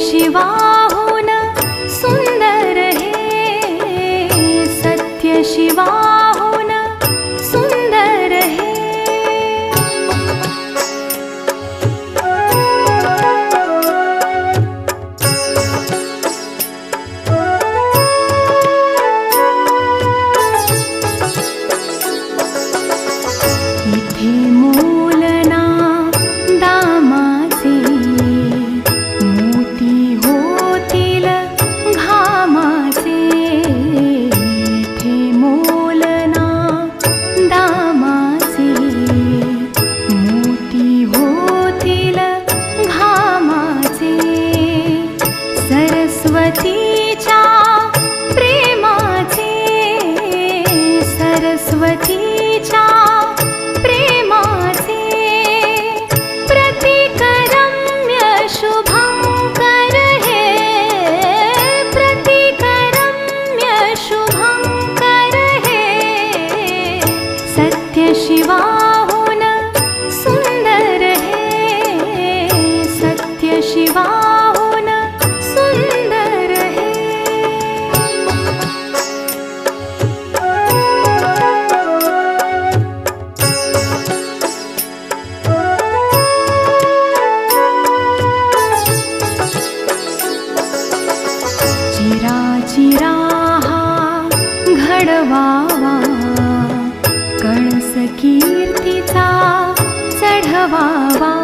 शिवा सुन्दर हे। सत्य शिवा सुन्दरी మూలనా सत्यशिवाहुन सुन्दर चिरा चिराहा घडवा कीर्तिता चढवावा.